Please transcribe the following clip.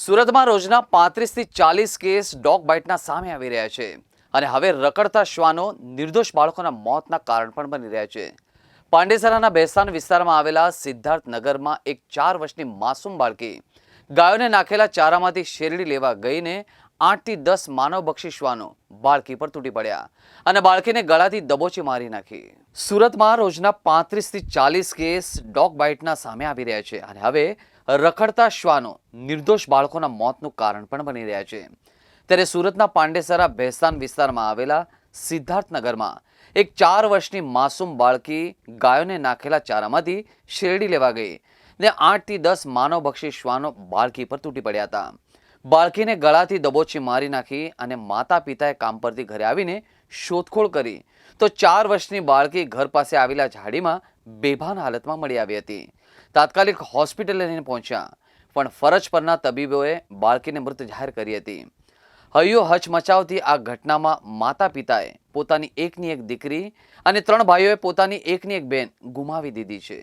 સુરતમાં રોજના પાંત્રીસથી ચાલીસ કેસ ડોગ બાઇટના સામે આવી રહ્યા છે અને હવે રખડતા શ્વાનો, નિર્દોષ બાળકોના મોતના કારણ પણ બની રહ્યા છે. પાંડેસરાના બેસ્તાન વિસ્તારમાં આવેલા સિદ્ધાર્થ એક ચાર વર્ષની માસૂમ બાળકી ગાયોને નાખેલા ચારામાંથી શેરડી લેવા ગઈને આઠથી દસ માનવભક્ષી શ્વાનો બાળકી પર તૂટી પડ્યા અને બાળકીને ગળાથી દબોચી મારી નાખી. સુરતમાં રોજના પાંત્રીસથી ચાલીસ કેસ ડોગ બાઇટના સામે આવી રહ્યા છે અને હવે રખડતા શ્વાનો નિર્દોષ બાળકોના મોતનું કારણ પણ બની રહ્યા છે. ત્યારે સુરતના પાંડેસરા ભેસ્તાન વિસ્તારમાં આવેલા સિદ્ધાર્થનગરમાં એક ચાર વર્ષની માસૂમ બાળકી ગાયોને નાખેલા ચારામાંથી શેરડી લેવા ગઈ ને આઠથી દસ માનવભક્ષી શ્વાનો બાળકી પર તૂટી પડ્યા હતા. બાળકીને ગળાથી દબોચી મારી નાખી અને માતા પિતાએ કામ પરથી ઘરે આવીને શોધખોળ કરી. તો ચાર વર્ષની બાળકી ઘર પાસે આવેલા ઝાડીમાં બેભાન હાલતમાં મળી આવી હતી. તાત્કાલિક હોસ્પિટલ લઈને પહોંચ્યા, પણ ફરજ પરના તબીબોએ બાળકીને મૃત જાહેર કરી હતી. હૈયો હચમચાવતી આ ઘટનામાં માતા પિતાએ પોતાની એકની એક દીકરી અને ત્રણ ભાઈઓએ પોતાની એકની એક બેન ગુમાવી દીધી છે.